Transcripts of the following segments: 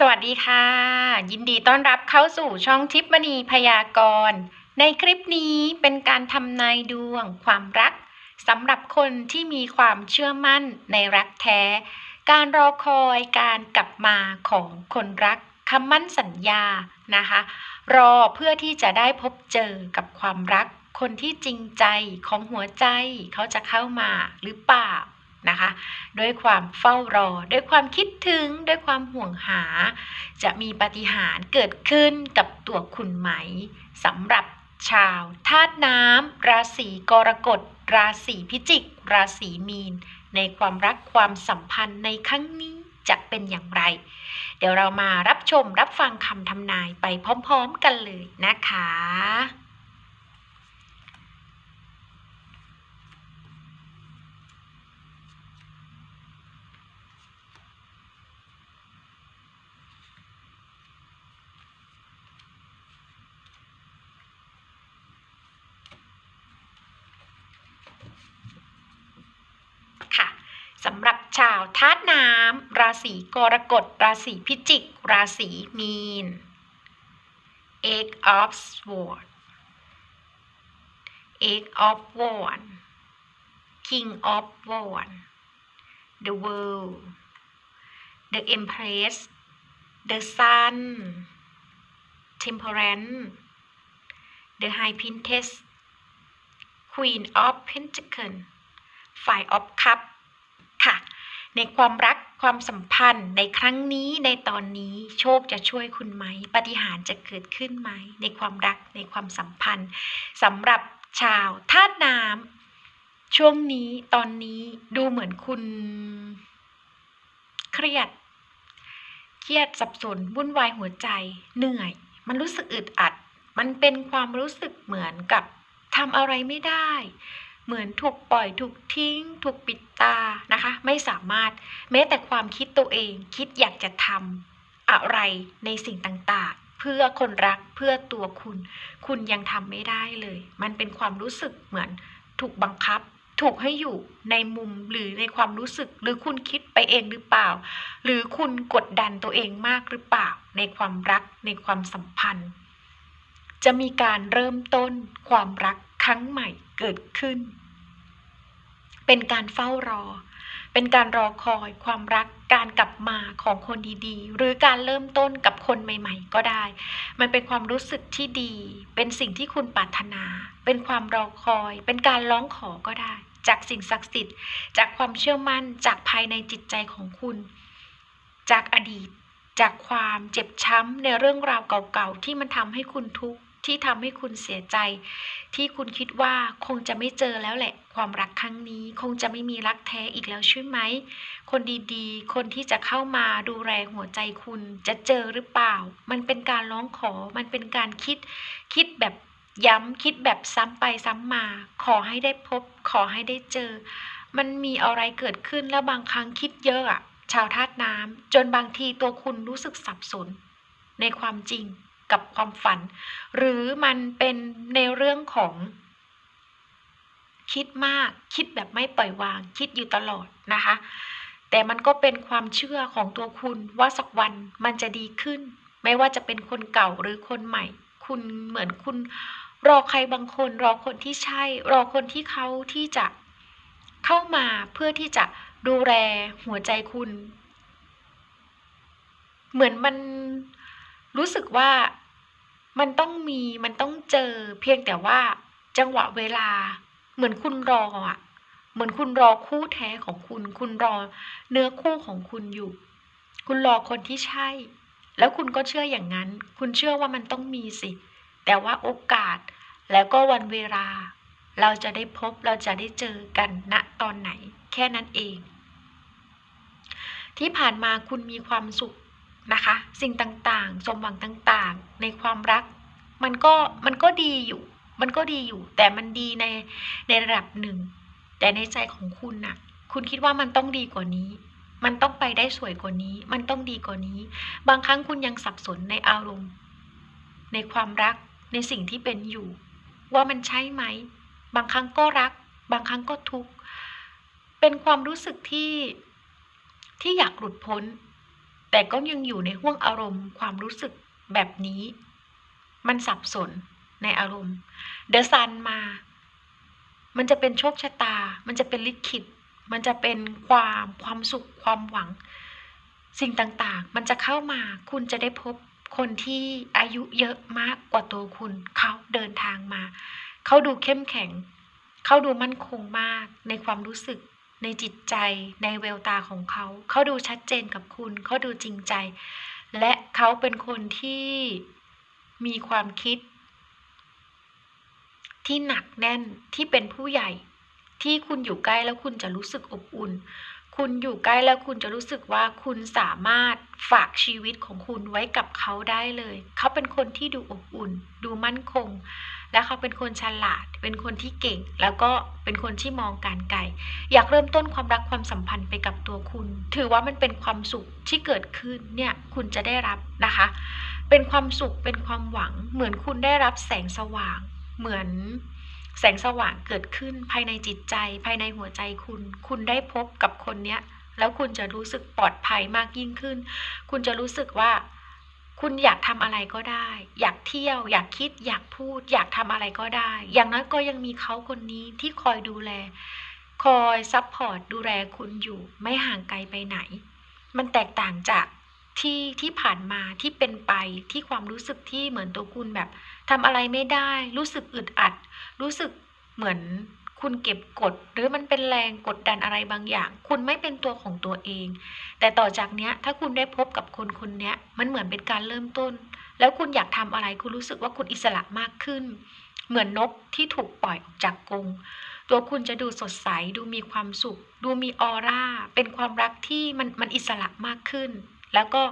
สวัสดีค่ะ ยินดีต้อนรับเข้าสู่ช่องทิพย์มณีพยากรณ์ในคลิปนี้เป็นการทำนายดวงความรักสำหรับคนที่มีความเชื่อมั่นในรักแท้ การรอคอยการกลับมาของคนรักคำมั่นสัญญานะคะ รอเพื่อที่จะได้พบเจอกับความรัก คนที่จริงใจของหัวใจเขาจะเข้ามาหรือเปล่า นะคะ ด้วยความเฝ้ารอ ด้วยความคิดถึง ด้วยความห่วงหา จะมีปาฏิหาริ์เกิดขึ้นกับตัวคุณไหมสำหรับชาวธาตุน้ำราศีกรกฎ ราศีพิจิก ราศีมีน ในความรักความสัมพันธ์ในครั้งนี้จะเป็นอย่างไร เดี๋ยวเรามารับชมรับฟังคำทำนายไปพร้อมๆกันเลยนะคะสำหรับชาวธาตุน้ำ ราศีกรกฎ ราศีพิจิก ราศีมีน Eight of Sword Eight of Wand King of Wand The World The Empress The Sun Temperance The High Priestess Queen of Pentacles ฝ่ายออฟคัพค่ะ ในความรักความสัมพันธ์ในครั้งนี้ในตอนนี้โชคจะช่วยคุณไหมปฏิหารจะเกิดขึ้นไหม ในความรักในความสัมพันธ์สำหรับชาวธาตุน้ำช่วงนี้ตอนนี้ดูเหมือนคุณ เครียด เครียดสับสนวุ่นวายหัวใจ เหนื่อย มันรู้สึกอึดอัด มันเป็นความรู้สึกเหมือนกับทำอะไรไม่ได้ เหมือนถูกปล่อยถูกทิ้ง ถูกปิดตานะคะ ไม่สามารถแม้แต่ความคิดตัวเอง คิดอยากจะทำอะไรในสิ่งต่างๆ เพื่อคนรักเพื่อตัวคุณ คุณยังทำไม่ได้เลย มันเป็นความรู้สึกเหมือนถูกบังคับ ถูกให้อยู่ในมุมหรือในความรู้สึก หรือคุณคิดไปเองหรือเปล่า หรือคุณกดดันตัวเองมากหรือเปล่า ในความรักในความสัมพันธ์ จะมีการเริ่มต้นความรัก รั้งใหม่เกิดขึ้น เป็นการเฝ้ารอ เป็นการรอคอยความรักการกลับมาของคนดีๆ หรือการเริ่มต้นกับคนใหม่ ๆ ก็ได้ มันเป็นความรู้สึกที่ดี เป็นสิ่งที่คุณปรารถนา เป็นความรอคอย เป็นการร้องขอก็ได้ จากสิ่งศักดิ์สิทธิ์ จากความเชื่อมั่น จากภายในจิตใจของคุณ จากอดีต จากความเจ็บช้ำในเรื่องราวเก่าๆที่มันทำให้คุณทุกข์ ที่ทำให้คุณเสียใจ ที่คุณคิดว่าคงจะไม่เจอแล้วแหละ ความรักครั้งนี้คงจะไม่มีรักแท้อีกแล้วใช่ไหม คนดีๆ คนที่จะเข้ามาดูแลหัวใจคุณจะเจอหรือเปล่า มันเป็นการร้องขอมันเป็นการคิดคิดแบบย้ำคิดแบบซ้ำไปซ้ำมา ขอให้ได้พบ ขอให้ได้เจอ มันมีอะไรเกิดขึ้นแล้วบางครั้งคิดเยอะอะชาวธาตุน้ำจนบางทีตัวคุณรู้สึกสับสน ในความจริง กับความฝัน หรือมันเป็นในเรื่องของ คิดมากคิดแบบไม่ปล่อยวาง คิดอยู่ตลอดนะคะ แต่มันก็เป็นความเชื่อของตัวคุณว่าสักวันมันจะดีขึ้น ไม่ว่าจะเป็นคนเก่าหรือคนใหม่ คุณเหมือนคุณรอใครบางคน รอคนที่ใช่ รอคนที่เขาที่จะเข้ามาเพื่อที่จะดูแลหัวใจคุณ เหมือนมัน รู้สึกว่ามันต้องมีมันต้องเจอ เพียงแต่ว่าจังหวะเวลา เหมือนคุณรออะ เหมือนคุณรอคู่แท้ของคุณ คุณรอเนื้อคู่ของคุณอยู่ คุณรอคนที่ใช่ แล้วคุณก็เชื่ออย่างนั้น คุณเชื่อว่ามันต้องมีสิ แต่ว่าโอกาสแล้วก็วันเวลา เราจะได้พบเราจะได้เจอกันณตอนไหน แค่นั้นเอง ที่ผ่านมาคุณมีความสุข นะคะ สิ่งต่างๆ สมหวังต่างๆ ในความรัก มันก็มันก็ดีอยู่ มันก็ดีอยู่ แต่มันดีในในระดับหนึ่ง แต่ในใจของคุณน่ะ คุณคิดว่ามันต้องดีกว่านี้ มันต้องไปได้สวยกว่านี้ มันต้องดีกว่านี้ บางครั้งคุณยังสับสนในอารมณ์ ในความรักในสิ่งที่เป็นอยู่ ว่ามันใช่ไหม บางครั้งก็รัก บางครั้งก็ทุกข์เป็นความรู้สึกที่ที่อยากหลุดพ้น แต่ก็ยังอยู่ในห่วงอารมณ์ความรู้สึกแบบนี้ มันสับสนในอารมณ์ เดอะซันมา มันจะเป็นโชคชะตา มันจะเป็นลิขิต มันจะเป็นความความสุขความหวัง สิ่งต่างๆ มันจะเข้ามา คุณจะได้พบคนที่อายุเยอะมากกว่าตัวคุณ เขาเดินทางมา เขาดูเข้มแข็ง เขาดูมั่นคงมากในความรู้สึก ในจิตใจในแววตาของเขา เขาดูชัดเจนกับคุณ เขาดูจริงใจ และเขาเป็นคนที่มีความคิด ที่หนักแน่นที่เป็นผู้ใหญ่ ที่คุณอยู่ใกล้แล้วคุณจะรู้สึกอบอุ่น คุณอยู่ใกล้แล้วคุณจะรู้สึกว่าคุณสามารถฝากชีวิตของคุณไว้กับเขาได้เลย เขาเป็นคนที่ดูอบอุ่น ดูมั่นคง และเขาเป็นคนฉลาด เป็นคนที่เก่ง แล้วก็เป็นคนที่มองการไกล อยากเริ่มต้นความรักความสัมพันธ์ไปกับตัวคุณ ถือว่ามันเป็นความสุขที่เกิดขึ้นเนี่ยคุณจะได้รับนะคะ เป็นความสุข เป็นความหวัง เหมือนคุณได้รับแสงสว่าง เหมือน แสงสว่างเกิดขึ้นภายในจิตใจ ภายในหัวใจคุณ คุณได้พบกับคนเนี้ย แล้วคุณจะรู้สึกปลอดภัยมากยิ่งขึ้น คุณจะรู้สึกว่า คุณอยากทำอะไรก็ได้ อยากเที่ยว อยากคิด อยากพูด อยากทำอะไรก็ได้ อย่างนั้นก็ยังมีเขาคนนี้ที่คอยดูแล คอยซัพพอร์ตดูแลคุณอยู่ ไม่ห่างไกลไปไหน มันแตกต่างจาก ที่ที่ผ่านมาที่เป็นไปที่ความรู้สึกที่เหมือนตัวคุณแบบทำอะไรไม่ได้ รู้สึกอึดอัด รู้สึกเหมือนคุณเก็บกด หรือมันเป็นแรงกดดันอะไรบางอย่าง คุณไม่เป็นตัวของตัวเอง แต่ต่อจากเนี้ยถ้าคุณได้พบกับคนคนเนี้ยมันเหมือนเป็นการเริ่มต้น แล้วคุณอยากทำอะไรคุณรู้สึกว่าคุณอิสระมากขึ้น เหมือนนกที่ถูกปล่อยออกจากกรงตัวคุณจะดูสดใส ดูมีความสุข ดูมีออร่า เป็นความรักที่มันมันอิสระมากขึ้น แล้วก็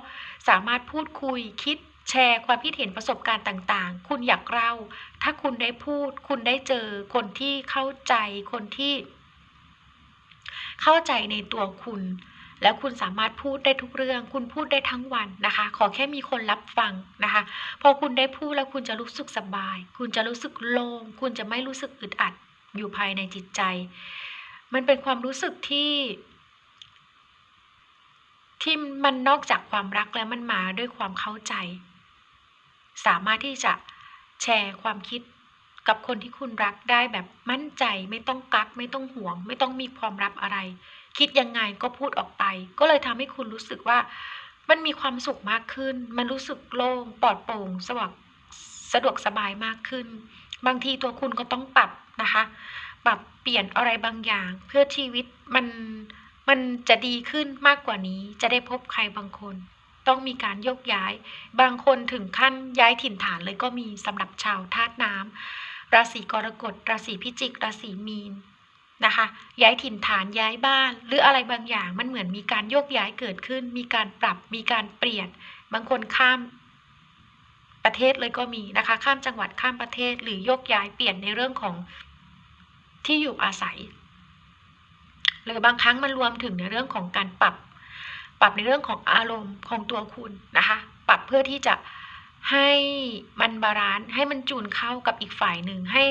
สามารถพูดคุยคิดแชร์ความคิดเห็นประสบการณ์ต่างๆ คุณอยากเล่า ถ้าคุณได้พูด คุณได้เจอคนที่เข้าใจ คนที่ เข้าใจในตัวคุณ แล้วคุณสามารถพูดได้ทุกเรื่อง คุณพูดได้ทั้งวันนะคะ ขอแค่มีคนรับฟังนะคะ พอคุณได้พูดแล้วคุณจะรู้สึกสบาย คุณจะรู้สึกโล่ง คุณจะไม่รู้สึกอึดอัดอยู่ภายในจิตใจ มันเป็นความรู้สึกที่ ที่มันนอกจากความรักแล้วมันมาด้วยความเข้าใจ สามารถที่จะแชร์ความคิดกับคนที่คุณรักได้แบบมั่นใจไม่ต้องกัก ไม่ต้องห่วง ไม่ต้องมีความลับอะไร คิดยังไงก็พูดออกไป ก็เลยทำให้คุณรู้สึกว่า มันมีความสุขมากขึ้น มันรู้สึกโล่งปลอดโปร่งสว่างสะดวกสบายมากขึ้น บางทีตัวคุณก็ต้องปรับนะคะ ปรับเปลี่ยนอะไรบางอย่าง เพื่อชีวิตมัน มันจะดีขึ้นมากกว่านี้จะได้พบใครบางคน ต้องมีการโยกย้าย บางคนถึงขั้นย้ายถิ่นฐานเลยก็มีสำหรับชาวธาตุน้ำราศีกรกฎราศีพิจิก ราศีมีนนะคะย้ายถิ่นฐานย้ายบ้าน หรืออะไรบางอย่างมันเหมือนมีการโยกย้ายเกิดขึ้น มีการปรับมีการเปลี่ยน บางคนข้ามประเทศเลยก็มีนะคะข้ามจังหวัดข้ามประเทศหรือโยกย้ายเปลี่ยนในเรื่องของที่อยู่อาศัย หรือบางครั้งมันรวมถึงในเรื่องของการปรับ ปรับในเรื่องของอารมณ์ของตัวคุณนะคะ ปรับเพื่อที่จะให้มันบาลานซ์ให้มันจูนเข้ากับอีกฝ่ายหนึ่งให้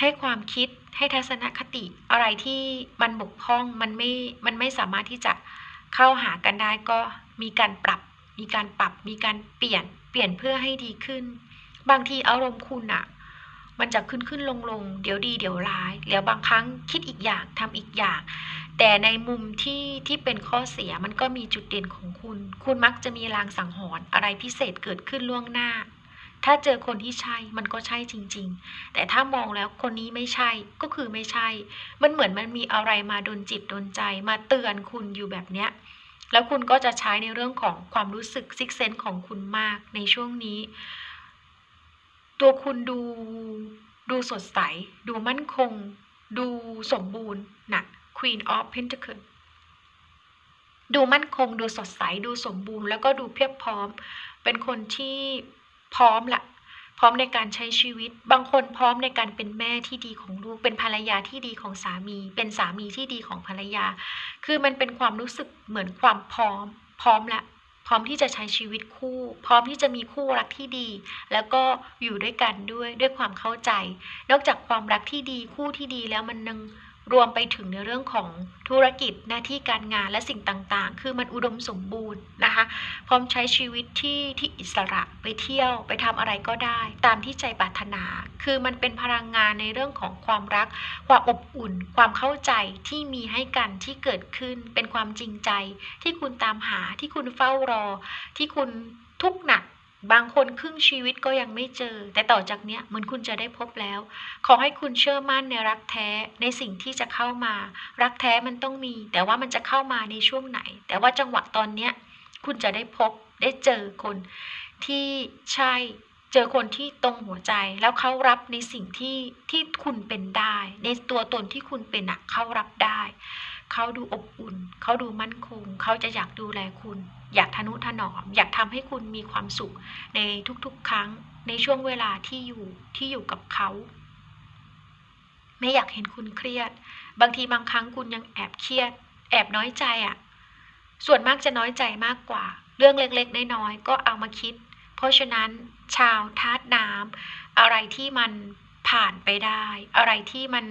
ให้ความคิดให้ทัศนคติอะไรที่มันบกพร่องมันไม่มันไม่สามารถที่จะเข้าหากันได้ก็มีการปรับ มีการปรับมีการเปลี่ยนเปลี่ยนเพื่อให้ดีขึ้น บางทีอารมณ์คุณอะ มันจะขึ้นขึ้นลงลงเดี๋ยวดีเดี๋ยวร้าย แล้วบางครั้งคิดอีกอย่างทำอีกอย่าง แต่ในมุมที่ที่เป็นข้อเสียมันก็มีจุดเด่นของคุณ คุณมักจะมีลางสังหรณ์อะไรพิเศษเกิดขึ้นล่วงหน้า ถ้าเจอคนที่ใช่มันก็ใช่จริง ๆ แต่ถ้ามองแล้วคนนี้ไม่ใช่ก็คือไม่ใช่ มันเหมือนมันมีอะไรมาดนจิตดนใจมาเตือนคุณอยู่แบบเนี้ยแล้วคุณก็จะใช้ในเรื่องของความรู้สึกซิกเซนของคุณมากในช่วงนี้ ตัวคุณดูดูสดใส ดูมั่นคง ดูสมบูรณ์นะ Queen of Pentacles ดูมั่นคง ดูสดใส ดูสมบูรณ์ แล้วก็ดูเพียบพร้อม เป็นคนที่พร้อมละพร้อมในการใช้ชีวิต บางคนพร้อมในการเป็นแม่ที่ดีของลูก เป็นภรรยาที่ดีของสามี เป็นสามีที่ดีของภรรยา คือมันเป็นความรู้สึกเหมือนความพร้อม พร้อมละ พร้อมที่จะใช้ชีวิตคู่ พร้อมที่จะมีคู่รักที่ดี แล้วก็อยู่ด้วยกันด้วยด้วยความเข้าใจ นอกจากความรักที่ดีคู่ที่ดีแล้วมันยัง รวมไปถึงในเรื่องของธุรกิจหน้าที่การงานและสิ่งต่างๆ คือมันอุดมสมบูรณ์นะคะ พร้อมใช้ชีวิตที่ที่อิสระไปเที่ยวไปทำอะไรก็ได้ ตามที่ใจปรารถนา คือมันเป็นพลังงานในเรื่องของความรัก ความอบอุ่น ความเข้าใจที่มีให้กันที่เกิดขึ้น เป็นความจริงใจที่คุณตามหาที่คุณเฝ้ารอ ที่คุณทุกข์หนัก บางคนครึ่งชีวิตก็ยังไม่เจอ แต่ต่อจากเนี้ยเหมือนคุณจะได้พบแล้ว ขอให้คุณเชื่อมั่นในรักแท้ในสิ่งที่จะเข้ามา รักแท้มันต้องมี แต่ว่ามันจะเข้ามาในช่วงไหน แต่ว่าจังหวะตอนเนี้ยคุณจะได้พบได้เจอคนที่ใช่เจอคนที่ตรงหัวใจแล้วเขารับในสิ่งที่ที่คุณเป็นได้ ในตัวตนที่คุณเป็นอะเขารับได้ เขาดูอบอุ่น เขาดูมั่นคง เขาจะอยากดูแลคุณ อยากทนุถนอม อยากทำให้คุณมีความสุขในทุกๆ ครั้งในช่วงเวลาที่อยู่ที่อยู่กับเขา ไม่อยากเห็นคุณเครียด บางทีบางครั้งคุณยังแอบเครียด แอบน้อยใจอะ่ะ ส่วนมากจะน้อยใจมากกว่า เรื่องเล็กๆน้อยๆก็เอามาคิด เพราะฉะนั้นชาวธาตุน้ำอะไรที่มันผ่านไปได้ อะไรที่มัน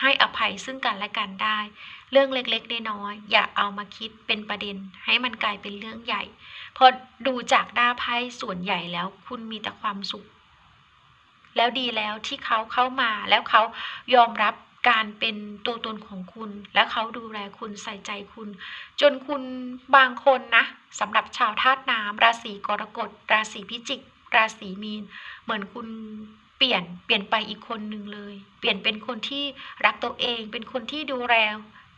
ให้อภัยซึ่งกันและกันได้ เรื่องเล็กๆน้อยๆอย่าเอามาคิดเป็นประเด็น ให้มันกลายเป็นเรื่องใหญ่ พอดูจากหน้าไพ่ส่วนใหญ่แล้ว คุณมีแต่ความสุข แล้วดีแล้วที่เขาเข้ามาแล้วเขายอมรับการเป็นตัวตนของคุณ และเขาดูแลคุณใส่ใจคุณ จนคุณบางคนนะสำหรับชาวธาตุน้ำราศีกรกฎ ราศีพิจิก ราศีมีน เหมือนคุณเปลี่ยนเปลี่ยนไปอีกคนหนึ่งเลย เปลี่ยนเป็นคนที่รักตัวเอง เป็นคนที่ดูแล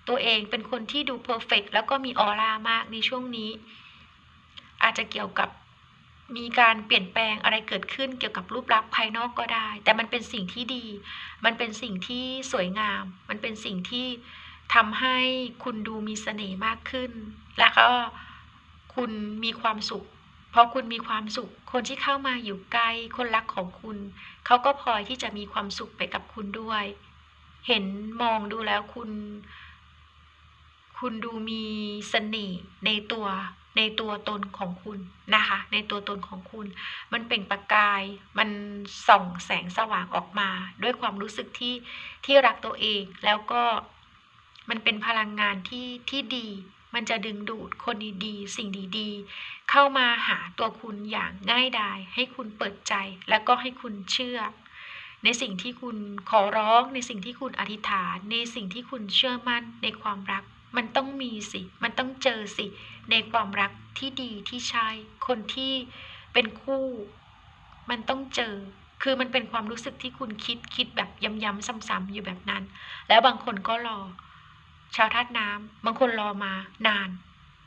ตัวเองเป็นคนที่ดูเพอร์เฟกแล้วก็มีออร่ามากในช่วงนี้ อาจจะเกี่ยวกับมีการเปลี่ยนแปลงอะไรเกิดขึ้นเกี่ยวกับรูปลักษณ์ภายนอกก็ได้ แต่มันเป็นสิ่งที่ดี มันเป็นสิ่งที่สวยงาม มันเป็นสิ่งที่ทำให้คุณดูมีเสน่ห์มากขึ้น แล้วก็คุณมีความสุข เพราะคุณมีความสุข คนที่เข้ามาอยู่ใกล้คนรักของคุณ เขาก็พลอยที่จะมีความสุขไปกับคุณด้วย เห็นมองดูแล้วคุณ คุณดูมีเสน่ห์ในตัวในตัวตนของคุณนะคะ ในตัวตนของคุณ มันเปล่งประกาย มันส่องแสงสว่างออกมา ด้วยความรู้สึกที่ที่รักตัวเอง แล้วก็มันเป็นพลังงานที่ที่ดี มันจะดึงดูดคนดีๆ สิ่งดีๆ เข้ามาหาตัวคุณอย่างง่ายดาย ให้คุณเปิดใจ แล้วก็ให้คุณเชื่อ ในสิ่งที่คุณขอร้อง ในสิ่งที่คุณอธิษฐาน ในสิ่งที่คุณเชื่อมั่นในความรัก มันต้องมีสิ มันต้องเจอสิ ในความรักที่ดีที่ใช่ คนที่เป็นคู่ มันต้องเจอ คือมันเป็นความรู้สึกที่คุณคิดคิดแบบย้ำๆซ้ำๆอยู่แบบนั้น แล้วบางคนก็รอ ชาวธาตุน้ำบางคนรอมานาน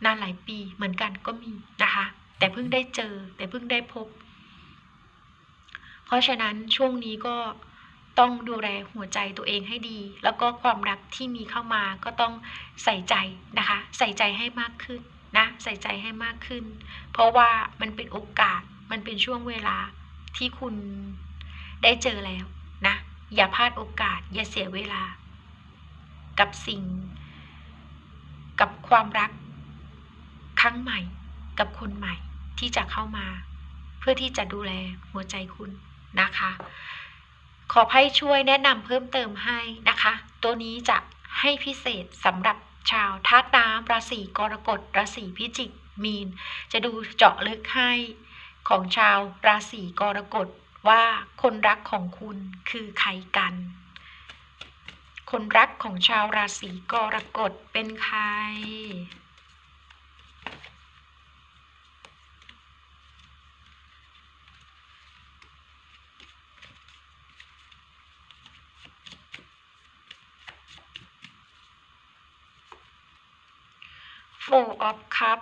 นานหลายปีเหมือนกันก็มีนะคะ แต่เพิ่งได้เจอ แต่เพิ่งได้พบ เพราะฉะนั้นช่วงนี้ก็ ต้องดูแลหัวใจตัวเองให้ดี แล้วก็ความรักที่มีเข้ามาก็ต้องใส่ใจนะคะ ใส่ใจให้มากขึ้นนะใส่ใจให้มากขึ้น เพราะว่ามันเป็นโอกาสมันเป็นช่วงเวลาที่คุณได้เจอแล้วนะอย่าพลาดโอกาส อย่าเสียเวลา กับสิ่ง กับความรัก ครั้งใหม่ กับคนใหม่ที่จะเข้ามา เพื่อที่จะดูแลหัวใจคุณนะคะ ขอให้ช่วยแนะนำเพิ่มเติมให้นะคะ ตัวนี้จะให้พิเศษสำหรับชาวธาตุน้ำราศีกรกฎราศีพิจิก มีน จะดูเจาะลึกให้ของชาวราศีกรกฎว่าคนรักของคุณคือใครกัน คนรักของชาวราศีกรกฎเป็นใคร of Cup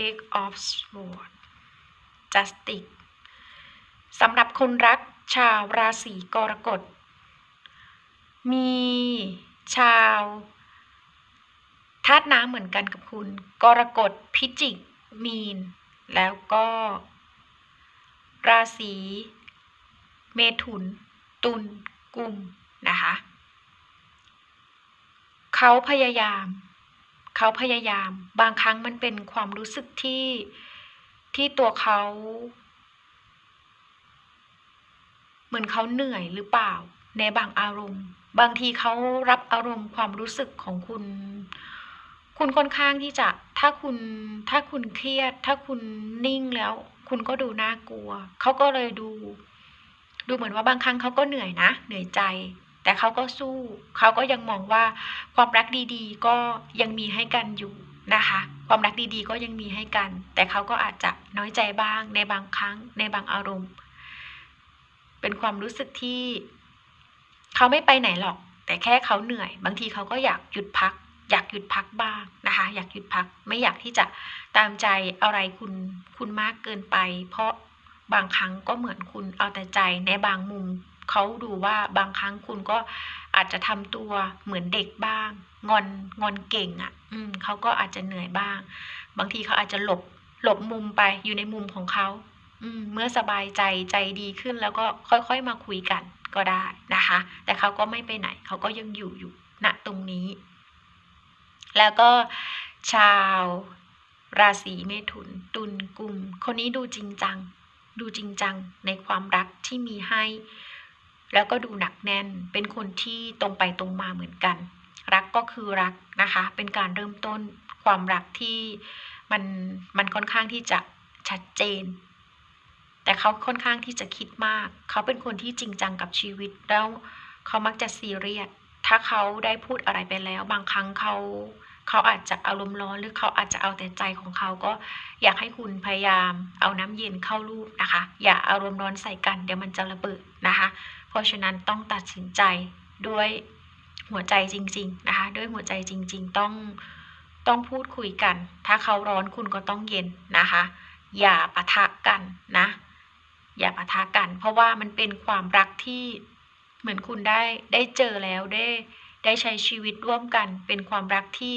Eight of Sword Justice สำหรับคนรักชาวราศีกรกฎ มีชาวธาตุน้ำเหมือนกันกับคุณ กรกฎพิจิก มีน แล้วก็ ราศี เมถุน ตุลกุมนะคะ เขาพยายาม เขาพยายาม บางครั้งมันเป็นความรู้สึกที่ที่ตัวเขา เหมือนเขาเหนื่อยหรือเปล่า ในบางอารมณ์ บางทีเขารับอารมณ์ความรู้สึกของคุณ คุณค่อนข้างที่จะ ถ้าคุณถ้าคุณเครียด ถ้าคุณนิ่งแล้ว คุณก็ดูน่ากลัว เขาก็เลยดู ดูเหมือนว่าบางครั้งเขาก็เหนื่อยนะ เหนื่อยใจ แต่เขาก็สู้ เขาก็ยังมองว่าความรักดีๆ ก็ยังมีให้กันอยู่นะคะ ความรักดีๆ ก็ยังมีให้กัน แต่เขาก็อาจจะน้อยใจบ้างในบางครั้งในบางอารมณ์ เป็นความรู้สึกที่ เขาไม่ไปไหนหรอก แต่แค่เขาเหนื่อย บางทีเขาก็อยากหยุดพัก อยากหยุดพักบ้างนะคะ อยากหยุดพัก ไม่อยากที่จะตามใจอะไรคุณคุณมากเกินไป เพราะบางครั้งก็เหมือนคุณเอาแต่ใจในบางมุม เขาดูว่าบางครั้งคุณก็อาจจะทำตัวเหมือนเด็กบ้าง งอนงอนเก่งอะ่ะ อืมเขาก็อาจจะเหนื่อยบ้าง บางทีเขาอาจจะหลบหลบมุมไปอยู่ในมุมของเขาอืมเมื่อสบายใจใจดีขึ้นแล้วก็ค่อยๆมาคุยกันก็ได้นะคะ แต่เขาก็ไม่ไปไหนเขาก็ยังอยู่อยู่ณตรงนี้ แล้วก็ชาวราศีเมถุน ตุลกุม คนนี้ดูจริงจัง ดูจริงจังในความรักที่มีให้ แล้วก็ดูหนักแน่น เป็นคนที่ตรงไปตรงมาเหมือนกัน รักก็คือรักนะคะ เป็นการเริ่มต้นความรักที่มันมันค่อนข้างที่จะชัดเจน แต่เขาค่อนข้างที่จะคิดมาก เขาเป็นคนที่จริงจังกับชีวิตแล้วเขามักจะซีเรียส ถ้าเขาได้พูดอะไรไปแล้ว บางครั้งเขาเขาอาจจะอารมณ์ร้อนหรือเขาอาจจะเอาแต่ใจของเขาก็อยากให้คุณพยายามเอาน้ำเย็นเข้ารูปนะคะ อย่าอารมณ์ร้อนใส่กันเดี๋ยวมันจะระเบิดนะคะ ราะฉะนั้นต้องตัดสินใจด้วยหัวใจจริง ๆ นะคะ ด้วยหัวใจจริง ๆ ต้องต้องพูดคุยกัน ถ้าเขาร้อนคุณก็ต้องเย็นนะคะ อย่าปะทะกันนะ อย่าปะทะกัน เพราะว่ามันเป็นความรักที่เหมือนคุณได้ได้เจอแล้วได้ ได้ใช้ชีวิตร่วมกัน เป็นความรักที่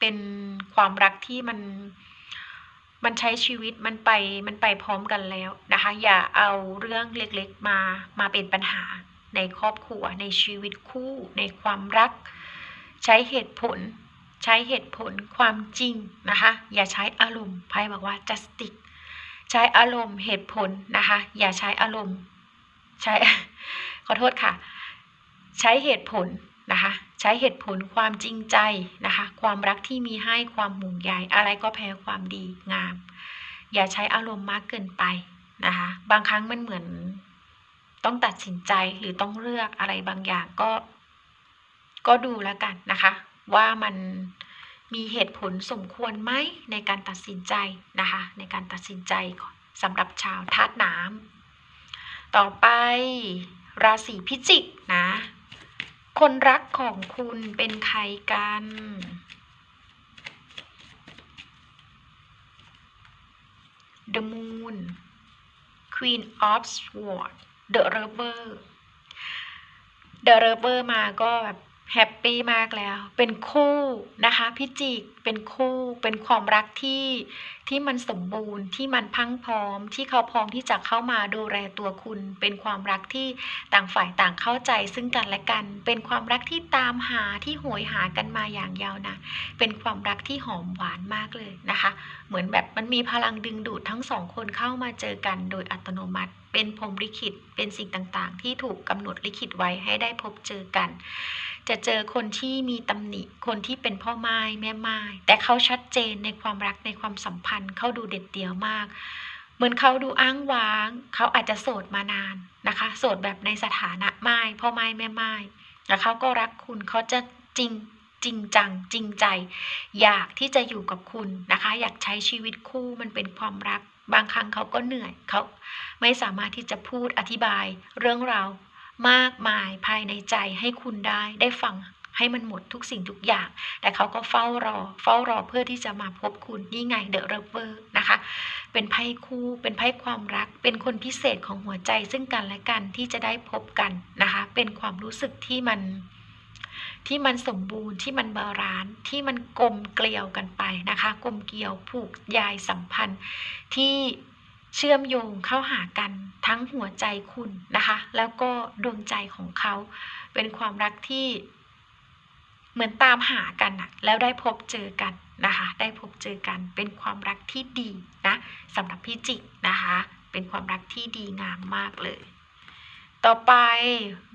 เป็นความรักที่มัน มันใช้ชีวิตมันไปมันไปพร้อมกันแล้วนะคะ อย่าเอาเรื่องเล็กๆมามาเป็นปัญหาในครอบครัว ในชีวิตคู่ ในความรัก ใช้เหตุผล ใช้เหตุผลความจริงนะคะ อย่าใช้อารมณ์ไพ่บอกว่า justice ใช้อารมณ์เหตุผลนะคะ อย่าใช้อารมณ์ ใช้ขอโทษค่ะ ใช้เหตุผล นะคะ ใช้เหตุผลความจริงใจนะคะ ความรักที่มีให้ความห่วงใยอะไรก็แพ้ความดีงาม อย่าใช้อารมณ์มากเกินไปนะคะ บางครั้งมันเหมือนต้องตัดสินใจหรือต้องเลือกอะไรบางอย่างก็ ก็ดูแล้วกันนะคะ ว่ามันมีเหตุผลสมควรไหมในการตัดสินใจนะคะ ในการตัดสินใจสำหรับชาวธาตุน้ำต่อไปราศีพิจิกนะ คนรักของคุณเป็นใครกัน The Moon Queen of Swords The Lover The Lover มาก็แบบ แฮปปี้มากแล้ว เป็นคู่นะคะพิจิกเป็นคู่เป็นความรักที่ที่มันสมบูรณ์ที่มันพังพร้อม ที่เขาพร้อมที่จะเข้ามาดูแลตัวคุณ เป็นความรักที่ต่างฝ่ายต่างเข้าใจซึ่งกันและกัน เป็นความรักที่ตามหาที่โหยหากันมาอย่างยาวนานเป็นความรักที่หอมหวานมากเลยนะคะ เหมือนแบบมันมีพลังดึงดูดทั้งสองคนเข้ามาเจอกันโดยอัตโนมัติ เป็นพรมลิขิตเป็นสิ่งต่างๆ ที่ถูกกำหนดลิขิตไว้ให้ได้พบเจอกัน จะเจอคนที่มีตำหนิ คนที่เป็นพ่อไม้แม่ไม้แต่เขาชัดเจนในความรักในความสัมพันธ์เขาดูเด็ดเดี่ยวมาก เหมือนเขาดูอ้างว้าง เขาอาจจะโสดมานานนะคะ โสดแบบในสถานะไม้พ่อไม้แม่ไม้แล้วเขาก็รักคุณเขาจะจริงจริงจังจริงใจ อยากที่จะอยู่กับคุณนะคะ อยากใช้ชีวิตคู่มันเป็นความรัก บางครั้งเขาก็เหนื่อยเขาไม่สามารถที่จะพูดอธิบายเรื่องราว มากมายภายในใจให้คุณได้ได้ฟังให้มันหมดทุกสิ่งทุกอย่าง แต่เขาก็เฝ้ารอ เฝ้ารอเพื่อที่จะมาพบคุณนี่ไงเดอะเรเวอร์นะคะ เป็นไพ่คู่ เป็นไพ่ความรัก เป็นคนพิเศษของหัวใจซึ่งกันและกันที่จะได้พบกันนะคะ เป็นความรู้สึกที่มันที่มันสมบูรณ์ที่มันบาลานซ์ที่มันกลมเกลียวกันไปนะคะ กลมเกลียวผูกยายสัมพันธ์ที่ เชื่อมโยงเข้าหากันทั้งหัวใจคุณนะคะ แล้วก็ดวงใจของเขาเป็นความรักที่เหมือนตามหากันอะแล้วได้พบเจอกันนะคะ ได้พบเจอกันเป็นความรักที่ดีนะสำหรับพี่จิกนะคะ เป็นความรักที่ดีงามมากเลย ต่อไป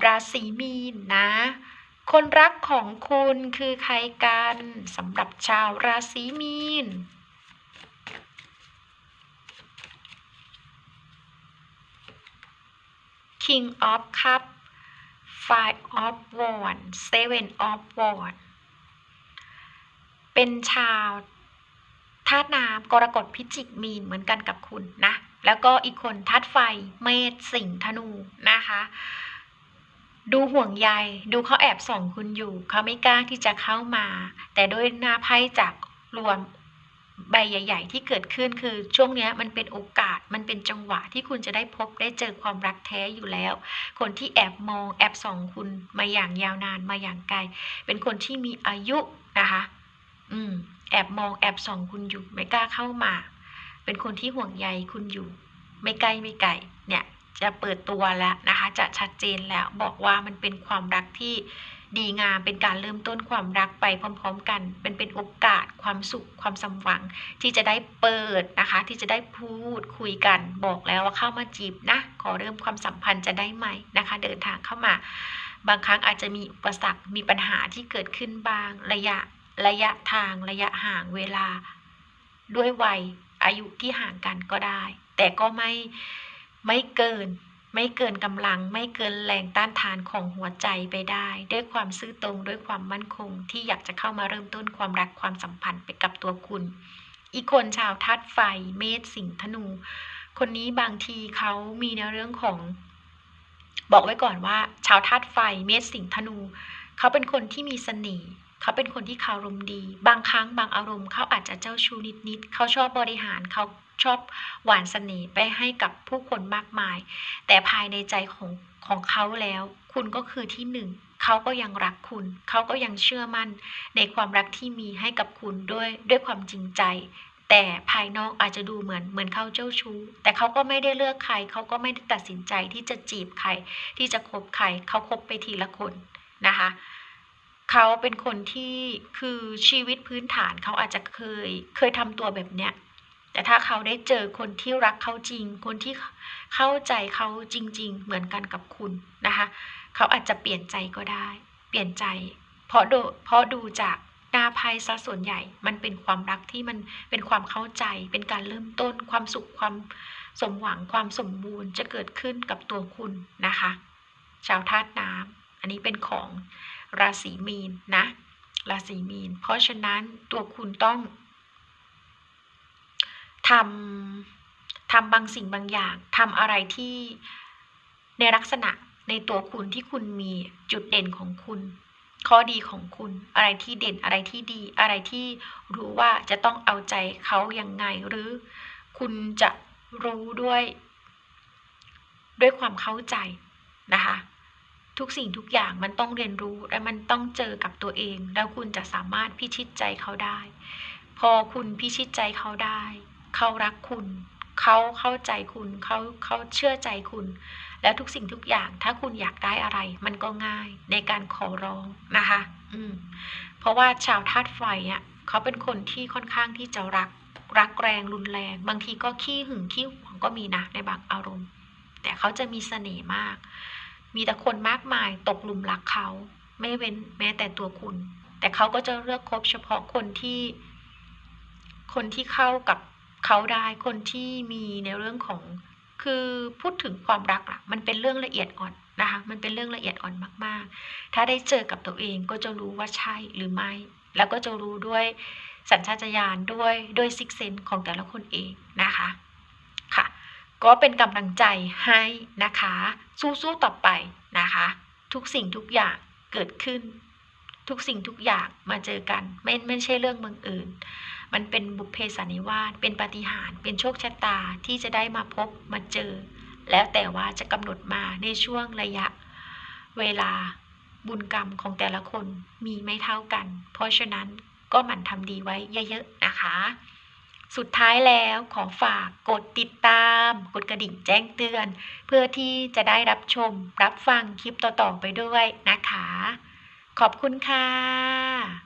ราศีมีนนะ คนรักของคุณคือใครกันสำหรับชาวราศีมีน King of Cup Five of Wands Seven of Wands เป็นชาวธาตุน้ำกรกฎพิจิกมีนเหมือนกันกับคุณนะ แล้วก็อีกคนธาตุไฟเมษสิงห์ธนูนะคะ ดูห่วงใยดูเขาแอบส่องคุณอยู่ เขาไม่กล้าที่จะเข้ามา แต่ด้วยหน้าไพ่จากรวม ใบใหญ่ ๆ ที่เกิดขึ้นคือช่วงนี้มันเป็นโอกาสมันเป็นจังหวะที่คุณจะได้พบได้เจอความรักแท้อยู่แล้ว คนที่แอบมองแอบส่องคุณมาอย่างยาวนานมาอย่างไกล เป็นคนที่มีอายุนะคะ อืม แอบมองแอบส่องคุณอยู่ไม่กล้าเข้ามา เป็นคนที่ห่วงใยคุณอยู่ ไม่ใกล้ไม่ไกลเนี่ย จะเปิดตัวแล้วนะคะ จะชัดเจนแล้วบอกว่ามันเป็นความรักที่ ดีงามเป็นการเริ่มต้นความรักไปพร้อม ๆ กัน เป็นเป็นโอกาสความสุขความสมหวัง ที่จะได้เปิดนะคะ ที่จะได้พูดคุยกันบอกแล้วว่าเข้ามาจีบนะ ขอเริ่มความสัมพันธ์จะได้ไหมนะคะ เดินทางเข้ามา บางครั้งอาจจะมีอุปสรรคมีปัญหาที่เกิดขึ้นบ้างระยะระยะทางระยะห่างเวลา ด้วยวัยอายุที่ห่างกันก็ได้ แต่ก็ไม่ไม่เกิน ไม่เกินกำลังไม่เกินแรงต้านทานของหัวใจไปได้ ด้วยความซื่อตรงด้วยความมั่นคง ที่อยากจะเข้ามาเริ่มต้นความรักความสัมพันธ์ไปกับตัวคุณ อีกคนชาวธาตุไฟเมษสิงห์ธนู คนนี้บางทีเขามีในเรื่องของ บอกไว้ก่อนว่า ชาวธาตุไฟเมษสิงห์ธนู เขาเป็นคนที่มีเสน่ห์เขาเป็นคนที่คารมดี บางครั้งบางอารมณ์เขาอาจจะเจ้าชู้นิดๆเขาชอบบริหารเขา ชอบหวานเสน่ห์ไปให้กับผู้คนมากมาย แต่ภายในใจของของเขาแล้ว คุณก็คือที่หนึ่งเขาก็ยังรักคุณ เขาก็ยังเชื่อมั่น ในความรักที่มีให้กับคุณด้วยด้วยความจริงใจ แต่ภายนอกอาจจะดูเหมือนเหมือนเขาเจ้าชู้ แต่เขาก็ไม่ได้เลือกใคร เขาก็ไม่ได้ตัดสินใจที่จะจีบใคร ที่จะคบใคร เขาคบไปทีละคนนะคะเขาเป็นคนที่คือชีวิตพื้นฐานเขาอาจจะเคยเคยทำตัวแบบเนี้ย แต่ถ้าเขาได้เจอคนที่รักเขาจริง คนที่เข้าใจเขาจริง ๆ เหมือนกันกับคุณนะคะ เขาอาจจะเปลี่ยนใจก็ได้ เปลี่ยนใจ เพราะดูเพราะดูจากหน้าไพ่ซะส่วนใหญ่ มันเป็นความรักที่มันเป็นความเข้าใจ เป็นการเริ่มต้น ความสุขความสมหวังความสมบูรณ์จะเกิดขึ้นกับตัวคุณนะคะ ชาวธาตุน้ำอันนี้เป็นของราศีมีนนะ ราศีมีน เพราะฉะนั้นตัวคุณต้อง ทำทำบางสิ่งบางอย่างทำอะไรที่ในลักษณะในตัวคุณที่คุณมีจุดเด่นของคุณ ข้อดีของคุณ อะไรที่เด่นอะไรที่ดี อะไรที่รู้ว่าจะต้องเอาใจเขายังไง หรือคุณจะรู้ด้วย ด้วยความเข้าใจนะคะ ทุกสิ่งทุกอย่างมันต้องเรียนรู้และมันต้องเจอกับตัวเอง แล้วคุณจะสามารถพิชิตใจเขาได้ พอคุณพิชิตใจเขาได้ เขารักคุณ เขาเข้าใจคุณเขาเขาเชื่อใจคุณ แล้วทุกสิ่งทุกอย่างถ้าคุณอยากได้อะไร มันก็ง่ายในการขอร้องนะคะ อืมเพราะว่าชาวธาตุไฟอะเขาเป็นคนที่ค่อนข้างที่จะรักรักแรงรุนแรง บางทีก็ขี้หึงขี้หวงก็มีนะในบางอารมณ์ แต่เขาจะมีเสน่ห์มาก มีแต่คนมากมายตกหลุมรักเขาไม่เว้นแม้แต่ตัวคุณ แต่เขาก็จะเลือกคบเฉพาะคนที่ คนที่เข้ากับ เขาได้คนที่มีในเรื่องของคือพูดถึงความรักอะมันเป็นเรื่องละเอียดอ่อนนะคะมันเป็นเรื่องละเอียดอ่อนมากๆ ถ้าได้เจอกับตัวเองก็จะรู้ว่าใช่หรือไม่ แล้วก็จะรู้ด้วยสัญชาตญาณด้วยด้วยซิกเซนของแต่ละคนเองนะคะค่ะก็เป็นกำลังใจให้นะคะ สู้ๆต่อไปนะคะ ทุกสิ่งทุกอย่างเกิดขึ้น ทุกสิ่งทุกอย่างมาเจอกัน ไม่ไม่ใช่เรื่องบังเอิญ มันเป็นบุพเพสันนิวาสเป็นปาฏิหาริย์เป็นโชคชะตาที่จะได้มาพบมาเจอ แล้วแต่ว่าจะกำหนดมาในช่วงระยะ เวลาบุญกรรมของแต่ละคนมีไม่เท่ากัน เพราะฉะนั้นก็หมั่นทำดีไว้เยอะๆนะคะ สุดท้ายแล้วขอฝากกดติดตาม กดกระดิ่งแจ้งเตือน เพื่อที่จะได้รับชม รับฟังคลิปต่อๆไปด้วยนะคะ ขอบคุณค่ะ